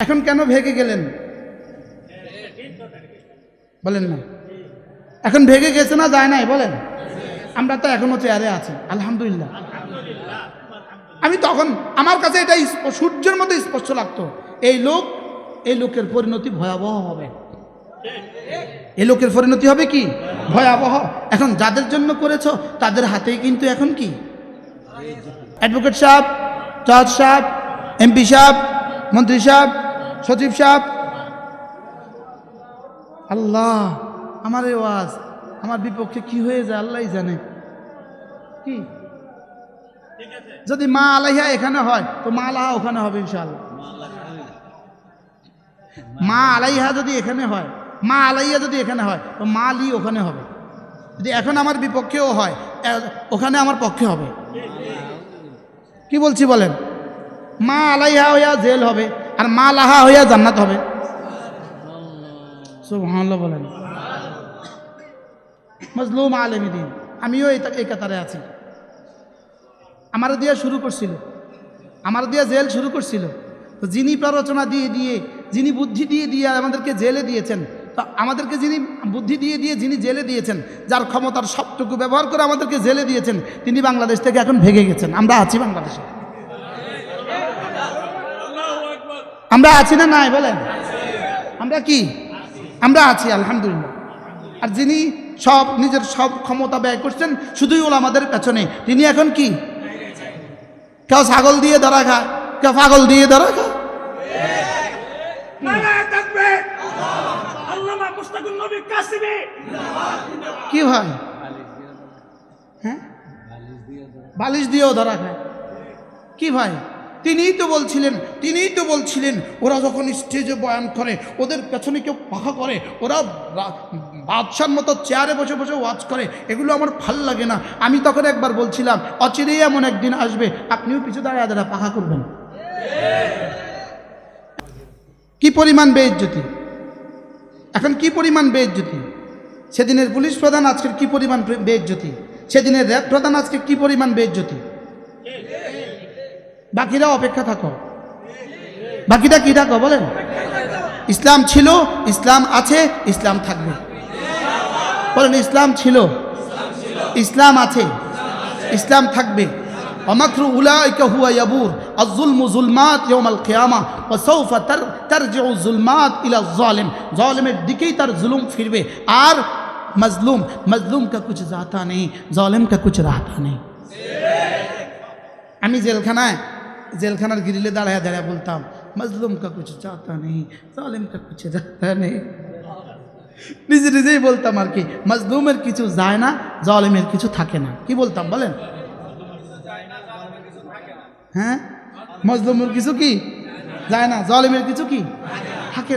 এখন কেন ভেগে গেলেন? বলেন না। এখন ভেগে গেছে না যায় নাই? বলেন। আমরা তো এখনও চেয়ারে আছি। আলহামদুলিল্লাহ। আমি তখন, আমার কাছে এটা সূর্যের মধ্যে স্পষ্ট লাগতো। এই লোক, এই লোকের পরিণতি ভয়াবহ হবে। এই লোকের পরিণতি হবে কি? ভয়াবহ। এখন যাদের জন্য করেছ, তাদের হাতেই কিন্তু এখন কি? অ্যাডভোকেট সাহেব জজ সাহেব এমপি সাহেব, মন্ত্রী সাহেব সচিব সাহেব। আল্লাহ, আমার ওয়াজ, আমার বিপক্ষে কি হয়ে যায় আল্লাহই জানে। কি? যদি মা আলাইহা এখানে হয়, তো মা আলাহা ওখানে হবে ইনশাআল্লাহ। মা আলাইহা যদি এখানে হয়, মা আলাইহা যদি এখানে হয়, তো মা আলী ওখানে হবে। যদি এখন আমার বিপক্ষেও হয় ওখানে আমার পক্ষে হবে। কি বলছি বলেন? মা আলাইহা হইয়া জেল হবে আর মা লাহা হইয়া জান্নাত হবে। সুবহানাল্লাহ বলেন। মজলুম আলমিদিন আমিও এই এই কাতারে আছি। আমার দিয়া শুরু করছিল। আমার দিয়া জেল শুরু করছিল। তো যিনি প্ররোচনা দিয়ে দিয়ে যিনি বুদ্ধি দিয়ে দিয়ে আমাদেরকে জেলে দিয়েছেন তো আমাদেরকে যিনি বুদ্ধি দিয়ে দিয়ে যিনি জেলে দিয়েছেন যার ক্ষমতার সবটুকু ব্যবহার করে আমাদেরকে জেলে দিয়েছেন তিনি বাংলাদেশ থেকে এখন ভেঙে গেছেন। আমরা আছি বাংলাদেশে। আমরা আছি না নাই বলেন? আমরা কি? আমরা আছি আলহামদুলিল্লাহ। আর যিনি সব নিজের সব ক্ষমতা ব্যয় করছেন শুধুই ওলা আমাদের পেছনে। তিনি এখন কি? কেউ ছাগল দিয়ে ধরা খায় কেউ পাগল দিয়ে ধরা খায় কাসিমি। কি ভাই? হ্যাঁ? বালিশ দিয়েও ধরা খায় কি ভাই? তিনিই তো বলছিলেন, তিনিই তো বলছিলেন, ওরা যখন স্টেজে বয়ান করে, ওদের পেছনে কেউ পাখা করে, ওরা বাদশার মতো চেয়ারে বসে বসে ওয়াচ করে, এগুলো আমার ভালো লাগে না। আমি তখন একবার বলছিলাম অচিরেই এমন একদিন আসবে, আপনিও পিছু দাঁড়ায় দাঁড়া পাখা করবেন। কি পরিমাণ বেইজ্জতি? এখন কি পরিমাণ বেইজ্জতি? সেদিনের পুলিশ প্রধান আজকের কি পরিমাণ বে- বেইজ্জতি? সেদিনের র্যাব প্রধান আজকে কি পরিমাণ বেইজ্জতি? বাকিরা অপেক্ষা থাকো। বাকিটা কি থাকো বলেন? ইসলাম ছিল, ইসলাম আছে, ইসলাম থাকবে। বলেন, ইসলাম ছিল, ইসলাম আছে, ইসলাম থাকবে। অমাক্রু উলাইকা হুয়া ইয়াবুর আযুলমু যুলমাত ইয়াউমাল কিয়ামা, ওয়া সাউফা তার তারজিউ যুলমাত ইলা যালিম জালিমের দিকেই তার জুলুম ফিরবে। আর মজলুম মজলুম কা কুছ জাতা নেই জালিম কা কুছ রাহতা নেই। আমি জেলখানায় জেলখানার গিরিলে দাঁড়ায় দাঁড়ায় বলতাম, মজলুম কা কিছু চাতা নেই, জালিম কা কিছু চাতা নেই। নিজে নিজেই বলতাম আর কি, মজলুমের কিছু যায় না, জালিমের কিছু থাকে না। কি বলতাম বলেন? হ্যাঁ? মজলুমের কিছু কি? যায় না, জলেমের কিছু কি? থাকে